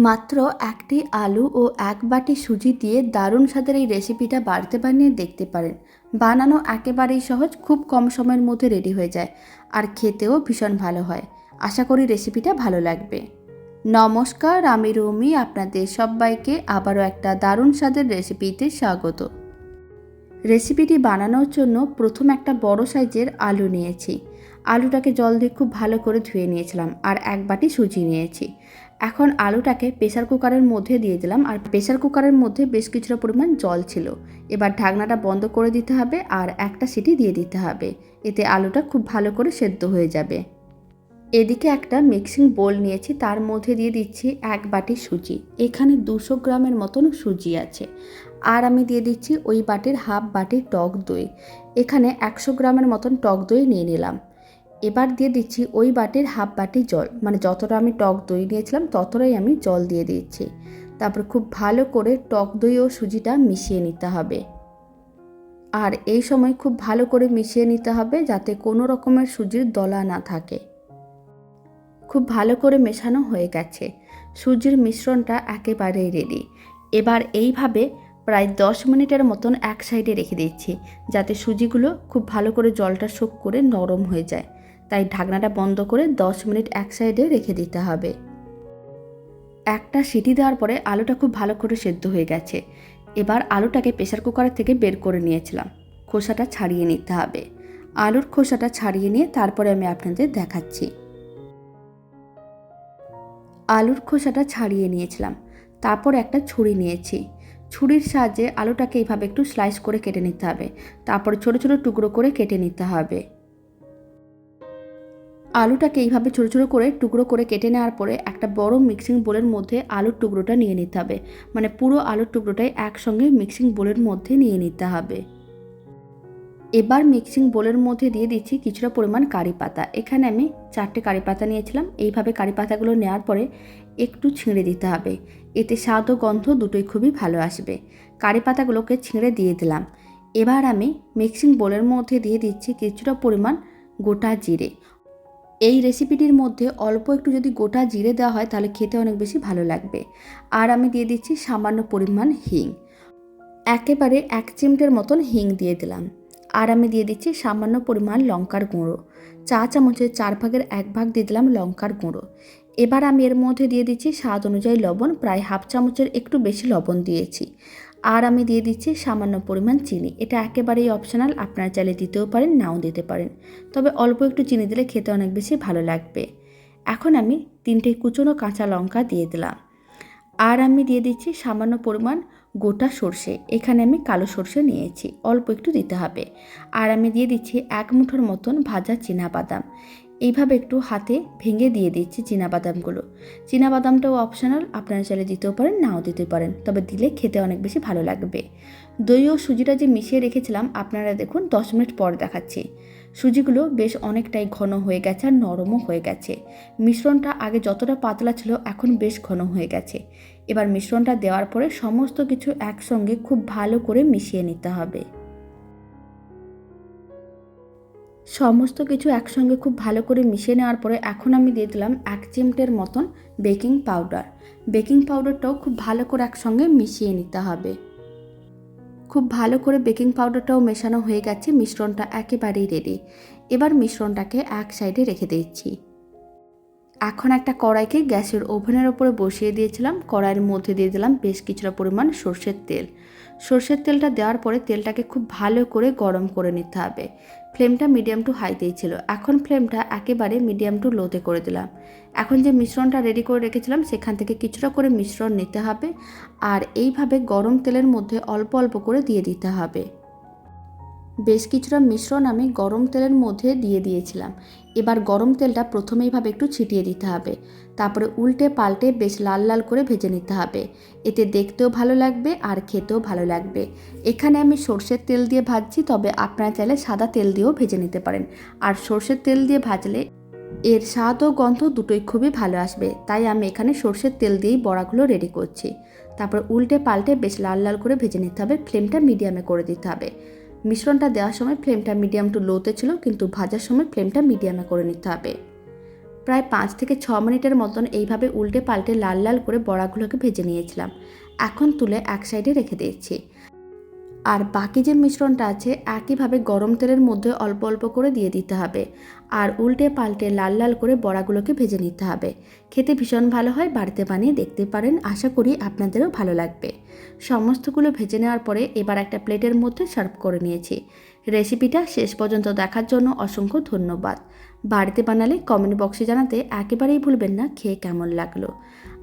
মাত্র একটি আলু ও এক বাটি সুজি দিয়ে দারুণ স্বাদের এই রেসিপিটা বাড়িতে বানিয়ে দেখতে পারেন। বানানো একেবারেই সহজ, খুব কম সময়ের মধ্যে রেডি হয়ে যায় আর খেতেও ভীষণ ভালো হয়। আশা করি রেসিপিটা ভালো লাগবে। নমস্কার, আমি রুমি, আপনাদের সবাইকে আবারও একটা দারুণ স্বাদের রেসিপিতে স্বাগত। রেসিপিটি বানানোর জন্য প্রথম একটা বড় সাইজের আলু নিয়েছি। আলুটাকে জল দিয়ে খুব ভালো করে ধুয়ে নিয়েছিলাম আর এক বাটি সুজি নিয়েছি। এখন আলুটাকে প্রেসার কুকারের মধ্যে দিয়ে দিলাম আর প্রেসার কুকারের মধ্যে বেশ কিছুটা পরিমাণ জল ছিল। এবার ঢাকনাটা বন্ধ করে দিতে হবে আর একটা সিটি দিয়ে দিতে হবে। এতে আলুটা খুব ভালো করে সেদ্ধ হয়ে যাবে। এদিকে একটা মিক্সিং বোল নিয়েছি, তার মধ্যে দিয়ে দিচ্ছি এক বাটি সুজি। এখানে দুশো গ্রামের মতন সুজি আছে। আর আমি দিয়ে দিচ্ছি ওই বাটির হাফ বাটি টক দই। এখানে একশো গ্রামের মতন টক দই নিয়ে নিলাম। এবার দিয়ে দিচ্ছি ওই বাটির হাফ বাটি জল। মানে যতটা আমি টক দই নিয়েছিলাম, ততটাই আমি জল দিয়ে দিচ্ছি। তারপর খুব ভালো করে টক দই ও সুজিটা মিশিয়ে নিতে হবে। আর এই সময় খুব ভালো করে মিশিয়ে নিতে হবে যাতে কোনো রকমের সুজির দলা না থাকে। খুব ভালো করে মেশানো হয়ে গেছে। সুজির মিশ্রণটা একেবারেই রেডি এবার এইভাবে প্রায় দশ মিনিটের মতন এক সাইডে রেখে দিচ্ছি, যাতে সুজিগুলো খুব ভালো করে জলটা শোক করে নরম হয়ে যায়। তাই ঢাকনাটা বন্ধ করে দশ মিনিট এক সাইডে রেখে দিতে হবে। একটা সিটি দেওয়ার পরে আলুটা খুব ভালো করে সেদ্ধ হয়ে গেছে। এবার আলুটাকে প্রেসার কুকারের থেকে বের করে নিয়েছিলাম। খোসাটা ছাড়িয়ে নিতে হবে। আলুর খোসাটা ছাড়িয়ে নিয়ে তারপরে আমি আপনাদের দেখাচ্ছি। আলুর খোসাটা ছাড়িয়ে নিয়েছিলাম। তারপর একটা ছুরি নিয়েছি। ছুরির সাহায্যে আলুটাকে এইভাবে একটু স্লাইস করে কেটে নিতে হবে। তারপর ছোট ছোট টুকরো করে কেটে নিতে হবে। আলুটাকে এইভাবে ছোটো ছোটো করে টুকরো করে কেটে নেওয়ার পরে একটা বড় মিক্সিং বোলের মধ্যে আলুর টুকরোটা নিয়ে নিতে হবে। মানে পুরো আলুর টুকরোটাই একসঙ্গে মিক্সিং বোলের মধ্যে নিয়ে নিতে হবে। এবার মিক্সিং বোলের মধ্যে দিয়ে দিচ্ছি কিছুটা পরিমাণ কারি পাতা। এখানে আমি চারটে কারি পাতা নিয়েছিলাম। এইভাবে কারি পাতাগুলো নেওয়ার পরে একটু ছিঁড়ে দিতে হবে। এতে স্বাদ ও গন্ধ দুটোই খুবই ভালো আসবে। কারি পাতাগুলোকে ছিঁড়ে দিয়ে দিলাম। এবার আমি মিক্সিং বোলের মধ্যে দিয়ে দিচ্ছি কিছুটা পরিমাণ গোটা জিরে। এই রেসিপিটির মধ্যে অল্প একটু যদি গোটা জিরে দেওয়া হয়, তাহলে খেতে অনেক বেশি ভালো লাগবে। আর আমি দিয়ে দিচ্ছি সামান্য পরিমাণ হিং। একেবারে এক চিমটের মতন হিং দিয়ে দিলাম। আর আমি দিয়ে দিচ্ছি সামান্য পরিমাণ লঙ্কার গুঁড়ো। চা চামচের চার ভাগের এক ভাগ দিয়ে দিলাম লঙ্কার গুঁড়ো। এবার আমি এর মধ্যে দিয়ে দিচ্ছি স্বাদ অনুযায়ী লবণ, প্রায় হাফ চামচের একটু বেশি লবণ দিয়েছি। আর আমি দিয়ে দিচ্ছি সামান্য পরিমাণ চিনি। এটা একেবারেই অপশনাল আপনারা চাইলে দিতেও পারেন, নাও দিতে পারেন। তবে অল্প একটু চিনি দিলে খেতে অনেক বেশি ভালো লাগবে। এখন আমি তিনটে কুচনো কাঁচা লঙ্কা দিয়ে দিলাম। আর আমি দিয়ে দিচ্ছি সামান্য পরিমাণ গোটা সর্ষে। এখানে আমি কালো সর্ষে নিয়েছি, অল্প একটু দিতে হবে। আর আমি দিয়ে দিচ্ছি এক মুঠোর মতন ভাজা বাদাম এইভাবে একটু হাতে ভেঙে দিয়ে দিচ্ছি বাদামগুলো বাদামটাও অপশনাল আপনারা চাইলে দিতেও পারেন, নাও দিতে পারেন, তবে দিলে খেতে অনেক বেশি ভালো লাগবে। দই ও সুজিটা যে মিশিয়ে রেখেছিলাম, আপনারা দেখুন দশ মিনিট পর দেখাচ্ছি। সুজিগুলো বেশ অনেকটাই ঘন হয়ে গেছে আর নরমও হয়ে গেছে। মিশ্রণটা আগে যতটা পাতলা ছিল, এখন বেশ ঘন হয়ে গেছে। এবার মিশ্রণটা দেওয়ার পরে সমস্ত কিছু একসঙ্গে খুব ভালো করে মিশিয়ে নিতে হবে। সমস্ত কিছু একসঙ্গে খুব ভালো করে মিশিয়ে নেওয়ার পরে এখন আমি দিয়ে দিলাম এক চিমটের মতন বেকিং পাউডার। বেকিং পাউডারটাও খুব ভালো করে একসঙ্গে মিশিয়ে নিতে হবে। খুব ভালো করে বেকিং পাউডারটাও মেশানো হয়ে গেছে, মিশ্রণটা একেবারেই রেডি এবার মিশ্রণটাকে এক সাইডে রেখে দিচ্ছি। এখন একটা কড়াইকে গ্যাসের ওভেনের ওপরে বসিয়ে দিয়েছিলাম। কড়াইয়ের মধ্যে দিয়ে দিলাম বেশ কিছুটা পরিমাণ সর্ষের তেল। সর্ষের তেলটা দেওয়ার পরে তেলটাকে খুব ভালো করে গরম করে নিতে হবে। ফ্লেমটা মিডিয়াম টু হাইতেই ছিল। এখন ফ্লেমটা একেবারে মিডিয়াম টু লোতে করে দিলাম। এখন যে মিশ্রণটা রেডি করে রেখেছিলাম, সেখান থেকে কিছুটা করে মিশ্রণ নিতে হবে আর এইভাবে গরম তেলের মধ্যে অল্প অল্প করে দিয়ে দিতে হবে। বেশ কিছুটা মিশ্রণ আমি গরম তেলের মধ্যে দিয়ে দিয়েছিলাম। এবার গরম তেলটা প্রথমে এইভাবে একটু ছিটিয়ে দিতে হবে। তারপরে উল্টে পাল্টে বেশ লাল লাল করে ভেজে নিতে হবে। এতে দেখতেও ভালো লাগবে আর খেতেও ভালো লাগবে। এখানে আমি সর্ষের তেল দিয়ে ভাজছি, তবে আপনারা চাইলে সাদা তেল দিয়েও ভেজে নিতে পারেন। আর সর্ষের তেল দিয়ে ভাজলে এর স্বাদ ও গন্ধ দুটোই খুবই ভালো আসবে। তাই আমি এখানে সর্ষের তেল দিয়েই বড়াগুলো রেডি করছি। তারপর উল্টে পাল্টে বেশ লাল লাল করে ভেজে নিতে হবে। ফ্লেমটা মিডিয়ামে করে দিতে হবে। মিশ্রণটা দেওয়ার সময় ফ্লেমটা মিডিয়াম টু লোতে ছিল, কিন্তু ভাজার সময় ফ্লেমটা মিডিয়ামে করে নিতে হবে। প্রায় পাঁচ থেকে ছ মিনিটের মতন এইভাবে উল্টে পাল্টে লাল লাল করে বড়াগুলোকে ভেজে নিয়েছিলাম। এখন তুলে এক সাইডে রেখে দিয়েছি। আর বাকি যে মিশ্রণটা আছে, একইভাবে গরম তেলের মধ্যে অল্প অল্প করে দিয়ে দিতে হবে। আর উল্টে পাল্টে লাল লাল করে বড়াগুলোকে ভেজে নিতে হবে। খেতে ভীষণ ভালো হয়, বাড়িতে বানিয়ে দেখতে পারেন। আশা করি আপনাদেরও ভালো লাগবে। সমস্তগুলো ভেজে নেওয়ার পরে এবার একটা প্লেটের মধ্যে সার্ভ করে নিয়েছি। রেসিপিটা শেষ পর্যন্ত দেখার জন্য অসংখ্য ধন্যবাদ। বাড়িতে বানালে কমেন্ট বক্সে জানাতে একেবারেই ভুলবেন না, খেয়ে কেমন লাগল।